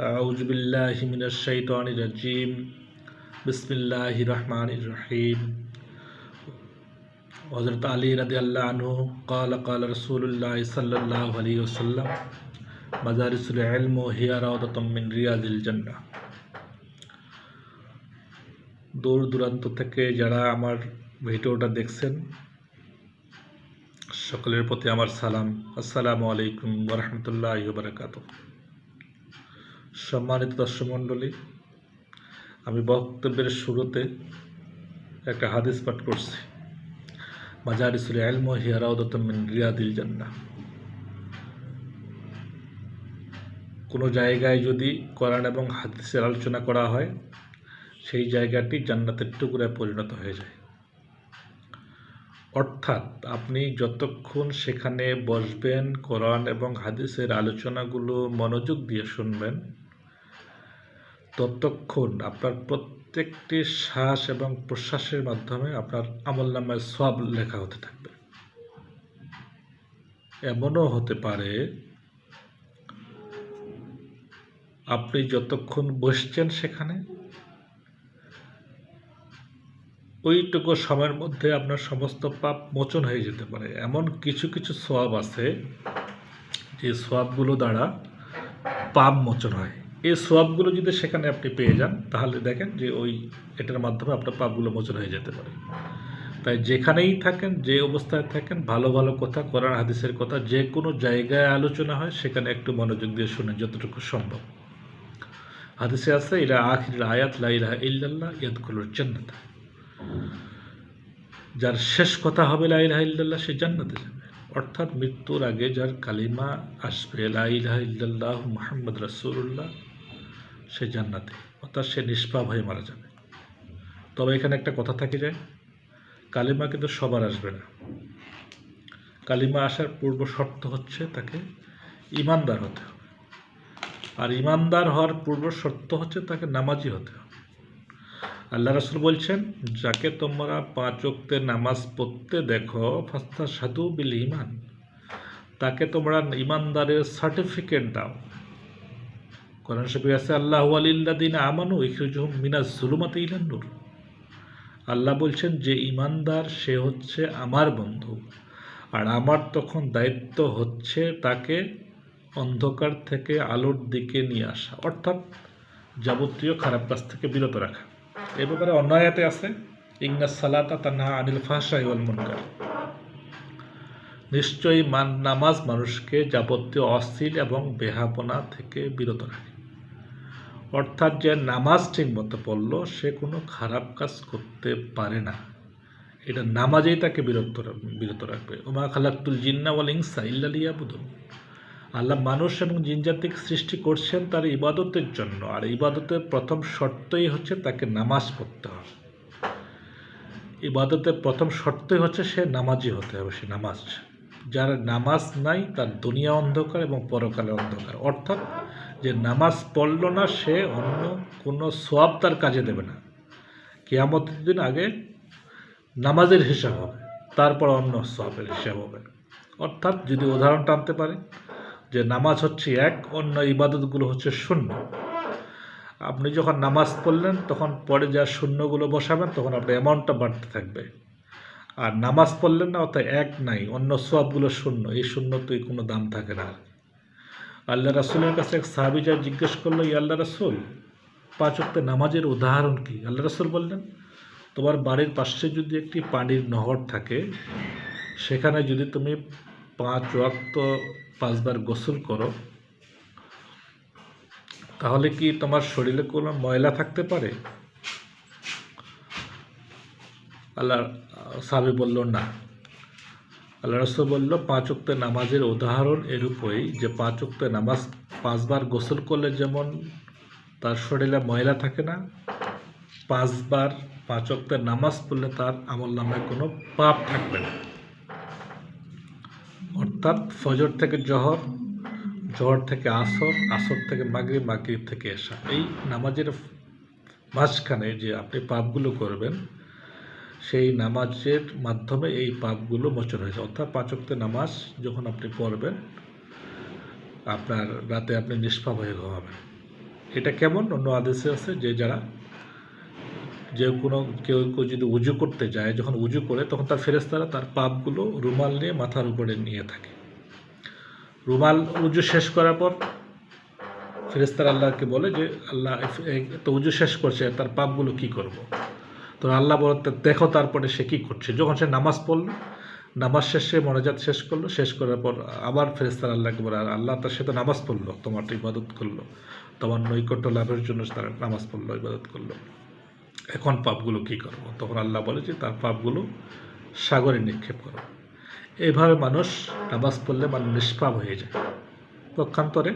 أعوذ بالله من الشيطان الرجيم بسم الله الرحمن الرحيم হজরত আলী রাদি আল্লাহ আনহু قال قال رسول الله صلى الله عليه وسلم مدارس العلم هي روضة من رياض الجنة দূর দূরান্ত থেকে যারা আমার ভিডিওটা দেখছেন সকলের প্রতি আমার সালাম আসসালামু আলাইকুম ওরহমতুল্লাহ বারাকাতু সম্মানিত দর্শক মণ্ডলী আমি বক্তব্যের শুরুতে একটা হাদিস পাঠ করছি। মাজারিসুল এলম হিয়ারাউদতমিন রিয়াদিল জান্না কোনো জায়গায় যদি কোরআন এবং হাদিসের আলোচনা করা হয়, সেই জায়গাটি জান্নাতের টুকরায় পরিণত হয়ে যায়। অর্থাৎ আপনি যতক্ষণ সেখানে বসবেন, কোরআন এবং হাদিসের আলোচনাগুলো মনোযোগ দিয়ে শুনবেন ততক্ষণ আপনার প্রত্যেকটি শ্বাস এবং প্রশ্বাসের মাধ্যমে আপনার আমল নামায় সব লেখা হতে থাকবে। এমনও হতে পারে, আপনি যতক্ষণ বসছেন সেখানে, ওইটুকু সময়ের মধ্যে আপনার সমস্ত পাপ মোচন হয়ে যেতে পারে। এমন কিছু কিছু সোয়াব আছে যে সোয়াবগুলো দ্বারা পাপ মোচন হয়। এই সোয়াবগুলো যদি সেখানে আপনি পেয়ে যান, তাহলে দেখেন যে ওই এটার মাধ্যমে আপনার পাপগুলো মোচন হয়ে যেতে পারে। তাই যেখানেই থাকেন, যে অবস্থায় থাকেন, ভালো ভালো কথা, কোরআন, হাদিসের কথা, যে কোনো জায়গায় আলোচনা হয়, সেখানে একটু মনোযোগ দিয়ে শুনে যতটুকু সম্ভব। হাদিসে আছে, ইলা আখির আয়াত, লা ইলাহা ইল্লাল্লাহ ইয়াদখুলুল জান্নাত। যার শেষ কথা হবে, লা ইল্লাল্লাহ সে জান্নাতে যাবে। অর্থাৎ মৃত্যুর আগে যার কালিমা আসবে, লা ইলাহা ইল্লাল্লাহ মুহাম্মদ রাসূলুল্লাহ সে জান্নাতে, অর্থাৎ সে নিষ্পাপ হয়ে মারা যাবে। তবে এখানে একটা কথা থাকে যায়, কালিমা কিন্তু সবার আসবে না। কালিমা আসার পূর্ব শর্ত হচ্ছে তাকে ইমানদার হতে হবে। আর ইমানদার হওয়ার পূর্ব শর্ত হচ্ছে তাকে নামাজি হতে হবে। আল্লাহ রাসুল বলছেন, যাকে তোমরা পাঁচ ওক্তে নামাজ পড়তে দেখো ফাস্তা সাধু বিল ইমান তাকে তোমরা ইমানদারের সার্টিফিকেট দাও। কোরআন শরীফে আছে, আল্লাহ আলিল্লাদিন আমানু ইখরুজুহুম মিনাজ জুলুমাতে ইলান নূর। আল্লাহ বলছেন, যে ইমানদার সে হচ্ছে আমার বন্ধু। আর আমার তখন দায়িত্ব হচ্ছে তাকে অন্ধকার থেকে আলোর দিকে নিয়ে আসা, অর্থাৎ যাবতীয় খারাপ কাজ থেকে বিরত রাখা। এ ব্যাপারে অন্যায়তে আছে ইংনা সালাতা তান্না আনিল ওয়াল মুনকার। নিশ্চয়ই মান, নামাজ মানুষকে যাবতীয় অশ্লীল এবং বেহাপনা থেকে বিরত রাখে। অর্থাৎ যে নামাজ ঠিক মতো পড়ল, সে কোনো খারাপ কাজ করতে পারে না। এটা নামাজেই তাকে বিরত বিরত রাখবে। ওমা খালাকুল জিন্না ওয়াল ইংসা ইল্লালিয়া বুধুন আল্লাহ মানুষ এবং জিনজাতিক সৃষ্টি করছেন তার ইবাদতের জন্য। আর ইবাদতের প্রথম শর্তই হচ্ছে তাকে নামাজ পড়তে হবে। ইবাদতের প্রথম শর্তই হচ্ছে সে নামাজি হতে হবে, সে নামাজ। যার নামাজ নাই, তার দুনিয়া অন্ধকার এবং পরকালে অন্ধকার। অর্থাৎ যে নামাজ পড়ল না সে অন্য কোনো সোয়াব তার কাজে দেবে না। কেয়ামতের দিন আগে নামাজের হিসাব হবে, তারপর অন্য সোয়াবের হিসাব হবে। অর্থাৎ যদি উদাহরণ টানতে পারে, যে নামাজ হচ্ছে এক, অন্য ইবাদতগুলো হচ্ছে শূন্য। আপনি যখন নামাজ পড়লেন, তখন পরে যা শূন্যগুলো বসাবেন, তখন আপনার অ্যামাউন্টটা বাড়তে থাকবে। আর নামাজ পড়লেন না, অর্থাৎ এক নাই, অন্য সবগুলো শূন্য, এই শূন্য তুই কোনো দাম থাকে না আর আল্লাহ রাসুলের কাছে এক সাহাবি যা জিজ্ঞেস করল, ই আল্লাহ রাসুল, পাঁচ অক্টে নামাজের উদাহরণ কি? আল্লাহ রাসুল বললেন, তোমার বাড়ির পাশে যদি একটি পানির নহর থাকে, সেখানে যদি তুমি পাঁচ ওয়াক্ত পাঁচবার গোসল করো, তাহলে কি তোমার শরীরে কোনো ময়লা থাকতে পারে? আল্লাহ সাহাবি বলল, না। আল্লাহ রসুল বলল, পাঁচ উক্তে নামাজের উদাহরণ এরূপই যে পাঁচ উক্তে নামাজ পাঁচবার গোসল করলে যেমন তার শরীরে ময়লা থাকে না, পাঁচবার পাঁচ অক্টের নামাজ পড়লে তার আমল নামায় কোনো পাপ থাকবে না। অর্থাৎ ফজর থেকে জহর জহর থেকে আসর আসর থেকে মাগরিব মাগরিব থেকে এসা এই নামাজের মাঝখানে যে আপনি পাপগুলো করবেন সেই নামাজের মাধ্যমে এই পাপগুলো মোচন হয়েছে। অর্থাৎ পাঁচ ওয়াক্তের নামাজ যখন আপনি পড়বেন, আপনার রাতে আপনি নিষ্পাপ হয়ে ঘুমাবেন। এটা কেমন? অন্য আদেশে আছে যে যারা, যে কোনো, কেউ কেউ যদি উজু করতে যায়, যখন উজু করে, তখন তার ফেরেস্তারা তার পাপগুলো রুমাল নিয়ে মাথার উপরে নিয়ে থাকে। রুমাল উজু শেষ করার পর ফেরেস্তার আল্লাহকে বলে যে, আল্লাহ তো উজু শেষ করছে, তার পাপগুলো কি করব। তো আল্লাহ বলতে দেখো তারপরে সে কী করছে? যখন সে নামাজ পড়ল, নামাজ শেষে মনোজাত শেষ করল, শেষ করার পর আবার ফেরেস্তার আল্লাহকে বলে, "আর আল্লাহ তার সে তো নামাজ পড়ল, তোমার ইবাদত করল, তোমার নৈকট্য লাভের জন্য তার নামাজ পড়ল, ইবাদত করল। এখন পাপগুলো কি করব? তখন আল্লাহ বলে যে, তার পাপগুলো সাগরে নিক্ষেপ করো। এইভাবে মানুষ নামাজ পড়লে মানুষ নিষ্পাপ হয়ে যায়। পক্ষান্তরে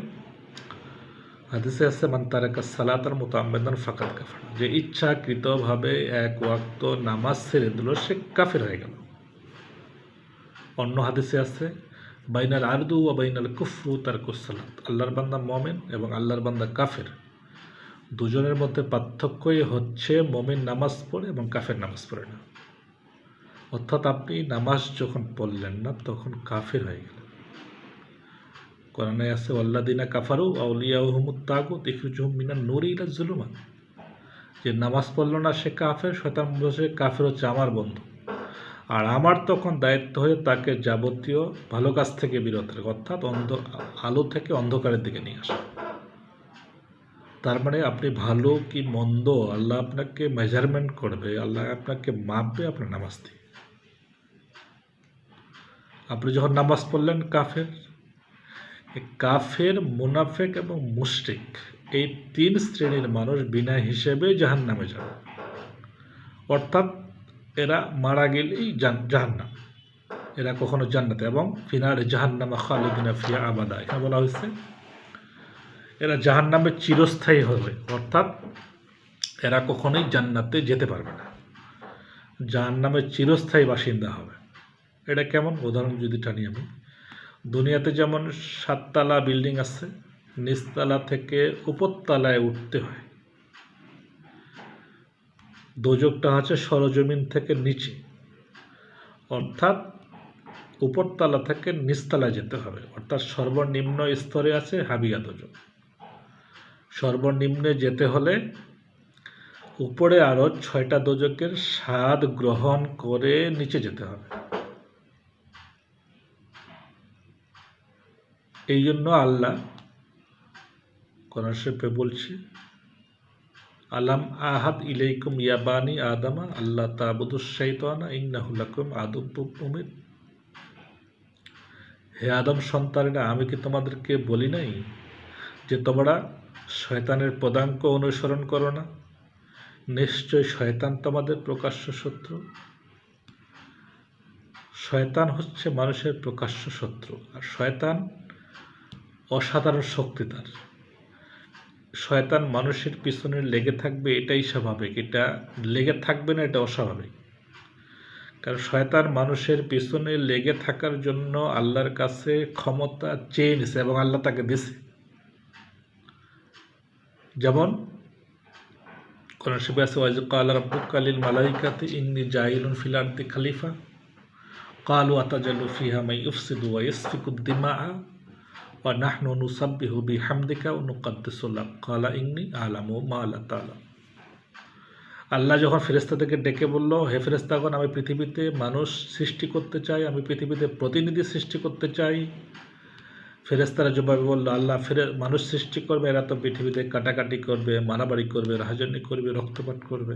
হাদিসে আছে, মান তারাকা সালাতার মতো আম্বেদন ফাকাত কাফার। যে ইচ্ছাকৃতভাবে এক ওয়াক্ত নামাজ ছেড়ে দিল, সে কাফের হয়ে গেল। অন্য হাদিসে আছে, বাইনাল আরদু ও বাইনাল কুফরু তার কুসালাত আল্লাহর বান্দা মমেন এবং আল্লাহর বান্দা কাফের। দুজনের মধ্যে পার্থক্যই হচ্ছে মমিন নামাজ পড়ে এবং কাফের নামাজ পড়ে না। অর্থাৎ আপনি নামাজ যখন পড়লেন না, তখন কাফের হয়ে গেলেন। কোরআনে আছে আল্লাদিনা কাফারু আউলিয়া হুমুদ তাগুত ইফরুজুহুম মিনান নুরি ইলা জুলুমান যে নামাজ পড়ল না সে কাফের শয়তান বসে কাফের হচ্ছে আমার বন্ধু আর আমার তখন দায়িত্ব হয়ে তাকে যাবতীয় ভালো কাজ থেকে বিরত রাখা অর্থাৎ অন্ধ আলো থেকে অন্ধকারের দিকে নিয়ে আসা তার মানে আপনি ভালো কি মন্দ আল্লাহ আপনাকে মেজারমেন্ট করবে আল্লাহ আপনাকে মাপবে আপনার নামাজ দিয়ে আপনি যখন নামাজ পড়লেন কাফের কাফের, মুনাফেক এবং মুশরিক এই তিন শ্রেণির মানুষ বিনা হিসেবে জাহান নামে যাবে। অর্থাৎ এরা মারা গেলেই জাহান্নাম। এরা কখনো জান্নাতে এবং ফিনার জাহান্নামা খালিদিনা ফিয়া আবাদা। এখানে বলা হয়েছে, এরা জাহান্নামে চিরস্থায়ী হবে। অর্থাৎ এরা কখনোই জান্নাতে যেতে পারবে না। জাহান্নামের চিরস্থায়ী বাসিন্দা হবে। এটা কেমন? উদাহরণ যদি টানি আমি। দুনিয়াতে যেমন সাততলা বিল্ডিং আছে, নিচতলা থেকে উপরতলায় উঠতে হয়। দোজকটা হচ্ছে সরজমিন থেকে নিচে। অর্থাৎ উপরতলা থেকে নিচতলায় যেতে হবে। অর্থাৎ সর্বনিম্ন স্তরে আছে হাবিয়া দোজক সর্বনিম্নে যেতে হলে উপরে আরও ছয়টা দোজকের স্বাদ গ্রহণ করে নিচে যেতে হবে। এই জন্য আল্লাহ কোরআন শরীফে বলছে, আলাম আহাদ ইলাইকুম ইয়াবানি আদামা আল্লাহ তাবুদুস শাইতানা ইন্নাহুলাকুম উমিদ হে আদম সন্তানেরা, আমি কি তোমাদেরকে বলি নাই যে তোমরা শয়তানের পদাঙ্ক অনুসরণ করো না? নিশ্চয় শয়তান তোমাদের প্রকাশ্য শত্রু। শয়তান হচ্ছে মানুষের প্রকাশ্য শত্রু। আর শয়তান অসাধারণ শক্তি তার। শয়তান মানুষের পিছনে লেগে থাকবে এটাই স্বাভাবিক, এটা লেগে থাকবে না, এটা অস্বাভাবিক। কারণ শয়তান মানুষের পিছনে লেগে থাকার জন্য আল্লাহর কাছে ক্ষমতা চেয়ে নিছে এবং আল্লাহ তাকে দিছে। যেমন খলিফা। কালু আতাজালু ফিহা মাই ইফসিদু ওয়া ইয়াসফিকু ওয়া নাহনু নুসাব্বিহু বিহামদিকা ওয়া নুকাদ্দিসু লাক। কালা ইন্নি আলামু মা লা তাআলাম আল্লাহ যখন ফেরেস্তাদেরকে ডেকে বলল, হে ফেরেস্তাগণ আমি পৃথিবীতে মানুষ সৃষ্টি করতে চাই, আমি পৃথিবীতে প্রতিনিধি সৃষ্টি করতে চাই। ফেরেস্তারা জবাবে বলল, আল্লাহ ফেরে, মানুষ সৃষ্টি করবে, এরা তো পৃথিবীতে কাটাকাটি করবে, মারামারি করবে, রাহাজানি করবে, রক্তপাত করবে।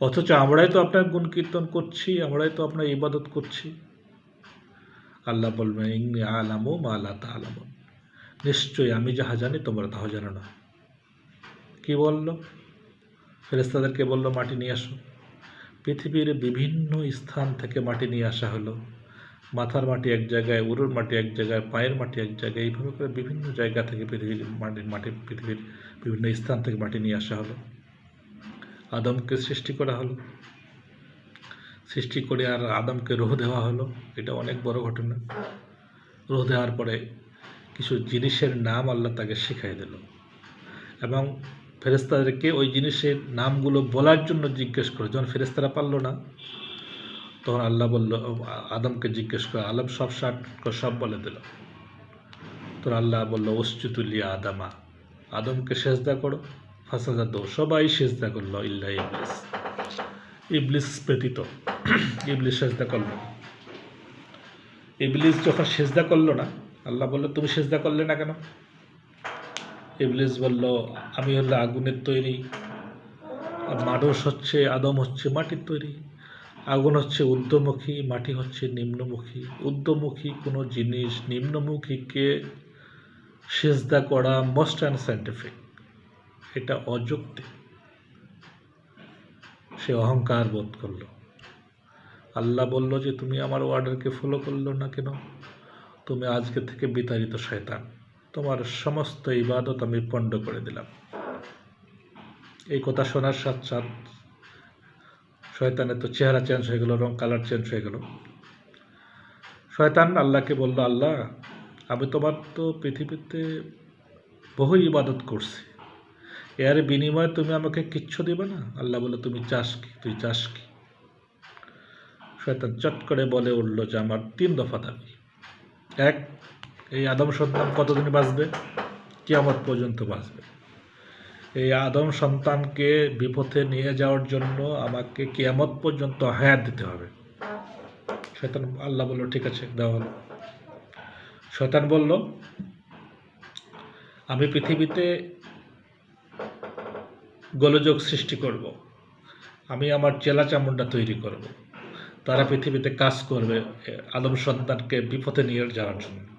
অথচ আমরাই তো আপনার গুণ কীর্তন করছি, আমরাই তো আপনার ইবাদত করছি। আল্লাহ বলবেন ইংনি আলামো মা আল্লাহ তালাম নিশ্চয়ই আমি যাহা জানি, তোমরা তাহা জানো না। কি বলল? ফেরেস্তাদেরকে বলল, মাটি নিয়ে আসো। পৃথিবীর বিভিন্ন স্থান থেকে মাটি নিয়ে আসা হলো। মাথার মাটি এক জায়গায়, উরুর মাটি এক জায়গায়, পায়ের মাটি এক জায়গায়, এইভাবে করে বিভিন্ন জায়গা থেকে পৃথিবীর মাটির মাটি, পৃথিবীর বিভিন্ন স্থান থেকে মাটি নিয়ে আসা হলো। আদমকে সৃষ্টি করা হলো। সৃষ্টি করে আর আদমকে রোহ দেওয়া হলো, এটা অনেক বড় ঘটনা। রোহ দেওয়ার পরে কিছু জিনিসের নাম আল্লাহ তাকে শিখাই দিল। এবং ফেরেস্তাদেরকে ওই জিনিসের নামগুলো বলার জন্য জিজ্ঞেস করে, যখন ফেরেস্তারা পারল না, তখন আল্লাহ বলল, আদমকে জিজ্ঞেস করে, আলম সব ষাট সব বলে দিল। তো আল্লাহ বলল অস্তুতুলিয়া আদামা। আদমকে সেজদা করো ফাসাদা দো সবাই সেজদা করল, ইল্লা ইবলিস। ইবলিস ব্যতীত। ইবলিস সেজদা করল। ইবলিস যখন সেজদা করল না, আল্লাহ বলল, তুমি সেজদা করলে না কেন? ইবলিস বলল, আমি হলো আগুনের তৈরি, আর মানুষ হচ্ছে, আদম হচ্ছে, মাটির তৈরি। আগুন হচ্ছে ঊর্ধ্বমুখী, মাটি হচ্ছে নিম্নমুখী। ঊর্ধ্বমুখী কোনো জিনিস নিম্নমুখীকে সেজদা করা মোস্ট অ্যান্ড সাইন্টিফিক এটা অযুক্তি সে অহংকার বোধ করল। আল্লাহ বলল যে, তুমি আমার অর্ডারকে ফলো করল না কেন? তুমি আজকে থেকে বিতাড়িত শয়তান। তোমার সমস্ত ইবাদত আমি পণ্ড করে দিলাম। এই কথা শোনার সাথ সাথ শয়তানের তো চেহারা চেঞ্জ হয়ে গেল, রং কালার চেঞ্জ হয়ে গেল। শয়তান আল্লাহকে বলল, আল্লাহ, আমি তোমার তো পৃথিবীতে বহু ইবাদত করছি। এর বিনিময়ে তুমি আমাকে কিচ্ছু দেবে না? আল্লাহ বলে তুমি চাস কি? তুই চাস কি? শয়তান চট করে বলে উঠল যে, আমার তিন দফা দাবি। এক, এই আদম সন্তান কতদিন বাঁচবে? কিয়ামত পর্যন্ত বাঁচবে। এই আদম সন্তানকে বিপথে নিয়ে যাওয়ার জন্য আমাকে কিয়ামত পর্যন্ত হায়াত দিতে হবে। শয়তান, আল্লাহ বলল, ঠিক আছে, দেওয়া হলো। শয়তান বলল, আমি পৃথিবীতে গোলযোগ সৃষ্টি করব। আমি আমার চেলা চামুন্ডা তৈরি করব। তারা পৃথিবীতে কাজ করবে আদম সন্তানকে বিপথে নিয়ে যাওয়ার জন্য।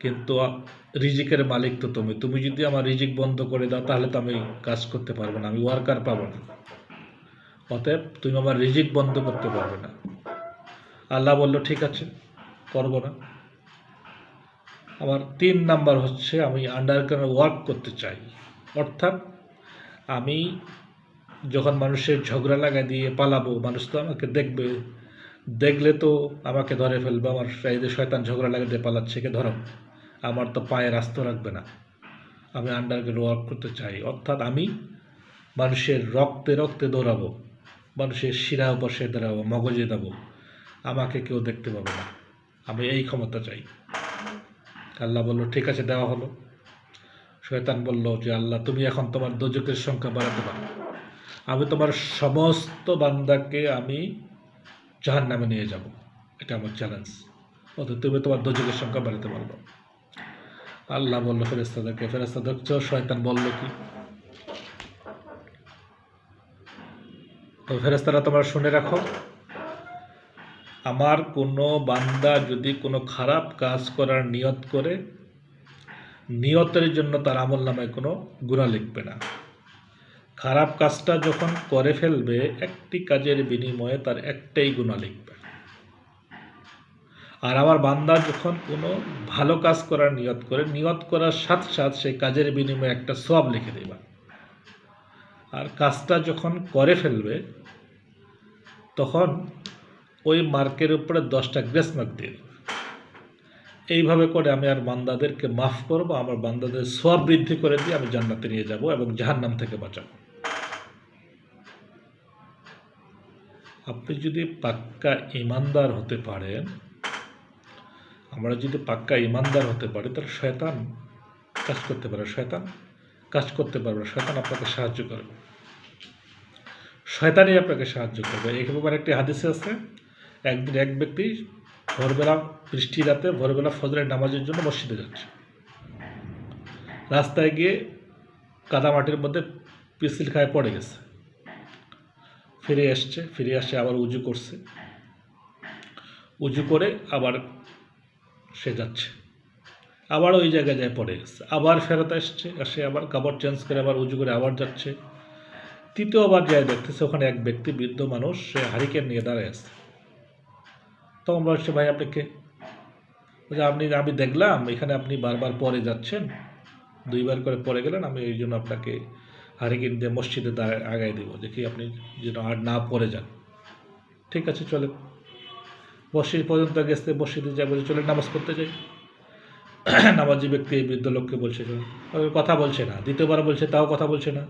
কিন্তু রিজিকের মালিক তো তুমি। তুমি যদি আমার রিজিক বন্ধ করে দাও, তাহলে তো আমি কাজ করতে পারব না, আমি ওয়ার্কার পাবো না। অতএব তুমি আমার রিজিক বন্ধ করতে পারবে না। আল্লাহ বলল, ঠিক আছে, করব না। আমার তিন নাম্বার হচ্ছে, আমি আন্ডারগ্রাউন্ড ওয়ার্ক করতে চাই। অর্থাৎ আমি যখন মানুষের ঝগড়া লাগা দিয়ে পালাবো, মানুষ তো আমাকে দেখবে। দেখলে তো আমাকে ধরে ফেলবে, আমার এই যে শয়তান ঝগড়া লাগা দিয়ে পালাচ্ছে কে ধরো। আমার তো পায়ে রাস্তা রাখবে না। আমি আন্ডারগ্রাউন্ড ওয়ার্ক করতে চাই। অর্থাৎ আমি মানুষের রক্তে রক্তে দৌড়াবো, মানুষের শিরা বসে দাঁড়াবো, মগজে দেবো আমাকে কেউ দেখতে পাবে না। আমি এই ক্ষমতা চাই। আল্লাহ বলল, ঠিক আছে, দেওয়া হলো। শয়তান বলল যে, আল্লাহ, তুমি এখন তোমার দোজকের সংখ্যা বাড়াতে পারো। আমি তোমার সমস্ত বান্দাকে আমি জাহান নামে নিয়ে যাব। এটা আমার চ্যালেঞ্জ অত তুমি তোমার দোজকের সংখ্যা বাড়াতে পারব। আল্লাহ বলল ফেরেস্তাদেরকে ফেরেস্তা দেখছ? শয়তান বলল কি? তো ফেরেস্তারা তোমরা শুনে রাখো, আমার কোনো বান্দা যদি কোনো খারাপ কাজ করার নিয়ত করে, নিয়তের জন্য তার আমল নামায় কোনো গুণা লিখবে না। খারাপ কাজটা যখন করে ফেলবে, একটি কাজের বিনিময়ে তার একটাই গুণা লিখবে। আর আমার বান্দা যখন কোনো ভালো কাজ করার নিয়ত করে, নিয়ত করার সাথে সাথে সেই কাজের বিনিময়ে একটা সব লিখে দেবা। আর কাজটা যখন করে ফেলবে, তখন ওই মার্কের উপরে দশটা গ্রেস মার্ক দিয়ে দেবে। এইভাবে করে আমি আর বান্দাদেরকে মাফ করব, আমার বান্দাদের সব বৃদ্ধি করে দিয়ে আমি জান্নাতে নিয়ে যাব এবং জাহান্নাম থেকে বাঁচাবো। আপনি যদি পাক্কা ইমানদার হতে পারেন, আমরা যদি পাক্কা ইমানদার হতে পারি, তাহলে শয়তান কাজ করতে পারে, শয়তান কাজ করতে পারবে শয়তান আপনাকে সাহায্য করবে। শয়তানই আপনাকে সাহায্য করবে। এই ব্যাপারে একটি হাদিসে আছে, একদিন এক ব্যক্তি ভোরবেলা, বৃষ্টি রাতে ভোরবেলা ফজরের নামাজের জন্য মসজিদে যাচ্ছে। রাস্তায় গিয়ে কাদামাটির মধ্যে পিসিল খায় পড়ে গেছে। ফিরে এসছে, ফিরে আসছে আবার উজু করছে। উজু করে আবার সে যাচ্ছে। আবার ওই জায়গায় যায় পড়ে গেছে। আবার ফেরত আসছে আসে আবার কাপড় চেঞ্জ করে আবার উজু করে আবার যাচ্ছে। তৃতীয়বার যায় দেখতেছে ওখানে এক ব্যক্তি, বৃদ্ধ মানুষ, সে হারিকেন নিয়ে দাঁড়ায় আছে। তখন বলছে ভাই, আপনি কে? বলছে আপনি, আমি দেখলাম, এখানে আপনি বারবার পরে যাচ্ছেন। দুইবার করে পরে গেলেন, আমি এই জন্য আপনাকে হারিকেন দিয়ে মসজিদে আগায় দেবো, দেখি আপনি যেন আর না পরে যান। ঠিক আছে চলে মসজিদ পর্যন্ত গেছে, মসজিদে যাই বলছে চলে নামাজ পড়তে যাই। নামাজি ব্যক্তি এই বৃদ্ধ লোককে বলছে কথা বলছে না, দ্বিতীয়বার বলছে, তাও কথা বলছে না।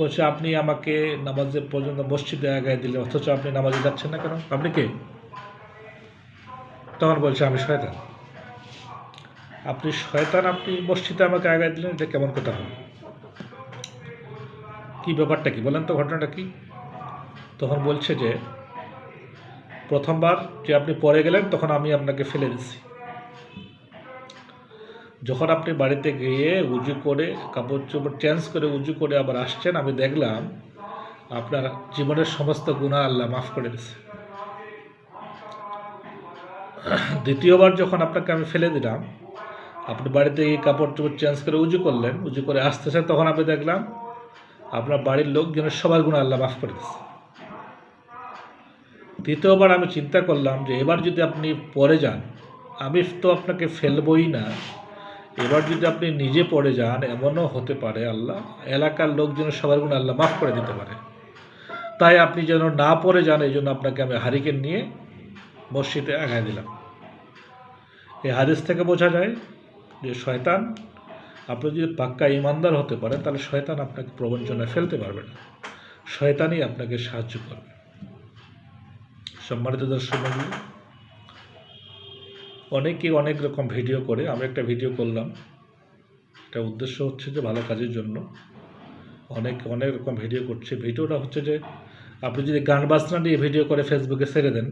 বলছে, আপনি আমাকে নামাজে পর্যন্ত মসজিদে আগায় দিলে অথচ আপনি নামাজে যাচ্ছেন না কেন? আপনি কে? তখন বলছে, আমি শয়তান। আপনি শয়তান, আপনি মসজিদে আমাকে আগায় দিলেন, এটা কেমন কথা হলো কি ব্যাপারটা কি? বলেন তো ঘটনাটা কি? তখন বলছে যে, প্রথমবার যে আপনি পরে গেলেন, তখন আমি আপনাকে ফেলে দিছি। যখন আপনি বাড়িতে গিয়ে উজু করে, কাপড় চোপড় চেঞ্জ করে উজু করে আবার আসছেন, আমি দেখলাম আপনার জীবনের সমস্ত গুণা আল্লাহ মাফ করে দিছে। দ্বিতীয়বার যখন আপনাকে আমি ফেলে দিলাম, আপনি বাড়িতে গিয়ে কাপড় চোপড় চেঞ্জ করে উজু করলেন, উজু করে আসতেছেন, তখন আমি দেখলাম আপনার বাড়ির লোকজনের সবার গুণ আল্লাহ মাফ করে দিচ্ছে দ্বিতীয়বার আমি চিন্তা করলাম যে এবার যদি আপনি পরে যান, আমি তো আপনাকে ফেলবই না, এবার যদি আপনি নিজে পড়ে যান, এমনও হতে পারে আল্লাহ, এলাকার লোকজনের সবার গুণ আল্লাহ মাফ করে দিতে পারে। তাই আপনি যেন না পড়ে যান, এই জন্য আপনাকে আমি হারিকেন নিয়ে মসজিদে আগায় দিলাম। এই হাদিস থেকে বোঝা যায় যে শয়তান আপনি যদি পাক্কা ইমানদার হতে পারেন, তাহলে শয়তান আপনাকে প্রবঞ্চনায় ফেলতে পারবে না। শয়তানই আপনাকে সাহায্য করবে। সম্মানিত দর্শক অনেকেই অনেক রকম ভিডিও করে। আমি একটা ভিডিও করলাম। এটা উদ্দেশ্য হচ্ছে যে ভালো কাজের জন্য অনেক অনেক রকম ভিডিও করছে। ভিডিওটা হচ্ছে যে আপনি যদি গান বাজনা নিয়ে ভিডিও করে ফেসবুকে ছেড়ে দেন,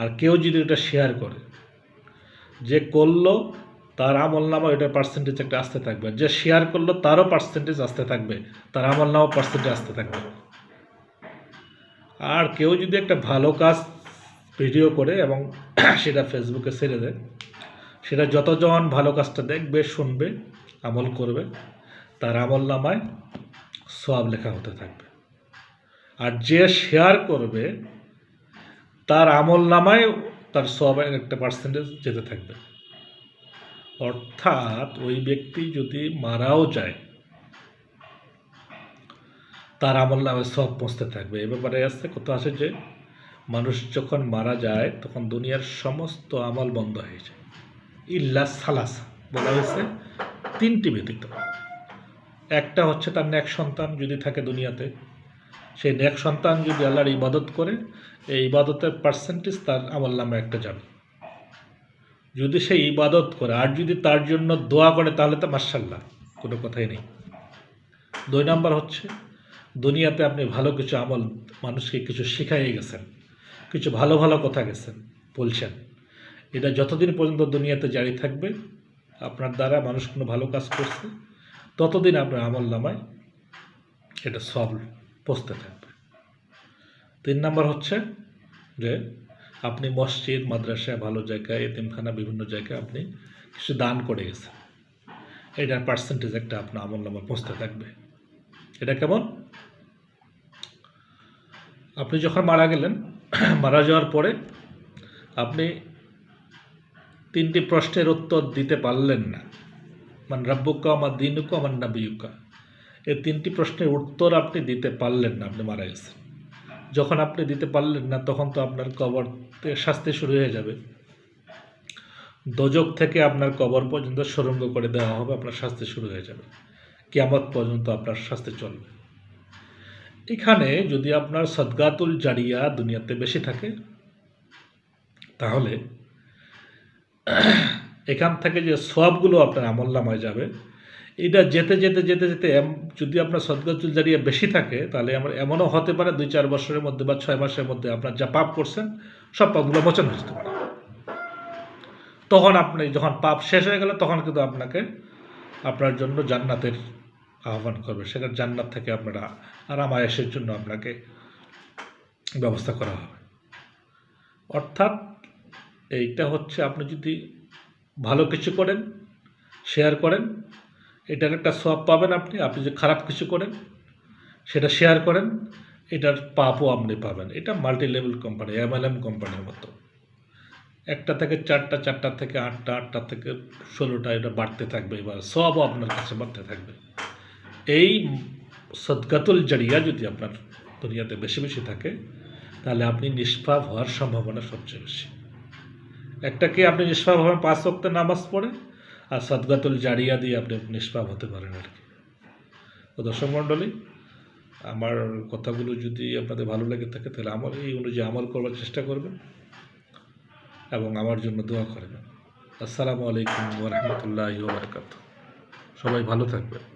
আর কেউ যদি এটা শেয়ার করে, যে করল তার আমল নামা এটার পার্সেন্টেজ একটা আসতে থাকবে। যে শেয়ার করল তারও পার্সেন্টেজ আসতে থাকবে। তার আমল নামা পার্সেন্টেজ আসতে থাকবে। আর কেউ যদি একটা ভালো কাজ ভিডিও করে এবং সেটা ফেসবুকে ছেড়ে দেয়, সেটা যতজন ভালো কাজটা দেখবে, শুনবে, আমল করবে, তার আমল নামায় সব লেখা হতে থাকবে। আর যে শেয়ার করবে, তার আমল নামায় তার সবের একটা পার্সেন্টেজ যেতে থাকবে। অর্থাৎ ওই ব্যক্তি যদি মারাও যায়, তার আমল নামে সব পৌঁছতে থাকবে। এ ব্যাপারে আসছে কত আছে যে, মানুষ যখন মারা যায়, তখন দুনিয়ার সমস্ত আমল বন্ধ হয়ে যায়। ইল্লা সালাস, বলা হয়েছে তিনটি ব্যতীত। একটা হচ্ছে তার ন্যাক সন্তান যদি থাকে দুনিয়াতে, সেই ন্যাক সন্তান যদি আল্লাহর ইবাদত করে, এই ইবাদতের পার্সেন্টেজ তার আমল নামে একটা যাবে। যদি সে ইবাদত করে, আর যদি তার জন্য দোয়া করে, তাহলে তো মার্শাল্লাহ কোনো কথাই নেই। দুই নাম্বার হচ্ছে, দুনিয়াতে আপনি ভালো কিছু আমল, মানুষকে কিছু শিখাইয়ে গেছেন, কিছু ভালো ভালো কথা গেছেন, বলছেন। এটা যতদিন পর্যন্ত দুনিয়াতে জারি থাকবে, আপনার দ্বারা মানুষ কোনো ভালো কাজ করছে, ততদিন আপনার আমল নামায় এটা সব পৌঁছতে থাকবে। তিন নাম্বার হচ্ছে যে আপনি মসজিদ, মাদ্রাসা, ভালো জায়গায়, এতিমখানা, বিভিন্ন জায়গায় আপনি কিছু দান করে গেছেন। এটার পার্সেন্টেজ একটা আপনার আমল নামা পৌঁছতে থাকবে। এটা কেমন? আপনি যখন মারা গেলেন, মারা যাওয়ার পরে আপনি তিনটি প্রশ্নের উত্তর দিতে পারলেন না। মানে রাব্বুকা আমার দিনুকা আমার নাবিউকা এই তিনটি প্রশ্নের উত্তর আপনি দিতে পারলেন না, আপনি মারা গেছেন। যখন আপনি দিতে পারলেন না, তখন তো আপনার কবর শাস্তি শুরু হয়ে যাবে। দোজক থেকে আপনার কবর পর্যন্ত সুরঙ্গ করে দেওয়া হবে, আপনার শাস্তি শুরু হয়ে যাবে। কিয়ামত পর্যন্ত আপনার শাস্তি চলবে। এখানে যদি আপনার সদগাতুল জারিয়া দুনিয়াতে বেশি থাকে, তাহলে এখান থেকে যে সবগুলো আপনার আমল নামায় যাবে এটা যেতে যেতে যেতে যেতে যদি আপনার সদগাতুল জারিয়া বেশি থাকে, তাহলে আমার এমনও হতে পারে দুই, চার বছরের মধ্যে বা ছয় মাসের মধ্যে আপনার যা পাপ করছেন, সব পাপগুলো মোচন হয়ে যেতে পারে। তখন আপনি যখন পাপ শেষ হয়ে গেলে, তখন কিন্তু আপনাকে, আপনার জন্য জান্নাতের আহ্বান করবে। সেখানে জান্নাত থেকে আপনারা আরাম আয়েসের জন্য আপনাকে ব্যবস্থা করা হবে। অর্থাৎ এইটা হচ্ছে আপনি যদি ভালো কিছু করেন শেয়ার করেন এটার একটা সব পাবেন আপনি। আপনি যে খারাপ কিছু করেন, সেটা শেয়ার করেন, এটার পাপও আপনি পাবেন। এটা মাল্টি লেভেল কোম্পানি এমএলএম কোম্পানির মতো। একটা থেকে চারটা চারটা থেকে আটটা আটটা থেকে ষোলোটা এটা বাড়তে থাকবে এবার। সবও আপনার কাছে বাড়তে থাকবে। এই সদকাতুল জারিয়া যদি আপনার দুনিয়াতে বেশি বেশি থাকে, তাহলে আপনি নিষ্পাপ হওয়ার সম্ভাবনা সবচেয়ে বেশি। একটা কি আপনি নিষ্পাপ হবেন? পাঁচ ওয়াক্তে নামাজ পড়ে? আর সদগাতুল জারিয়া দিয়ে আপনি নিষ্পাপ হতে পারেন আর কি। তো দর্শক মণ্ডলী, আমার কথাগুলো যদি আপনাদের ভালো লাগে থাকে, তাহলে আমার এই অনুযায়ী আমল করবার চেষ্টা করবেন এবং আমার জন্য দোয়া করবেন। আসসালামু আলাইকুম ওরহমতুল্লাহ বারকাত সবাই ভালো থাকবেন।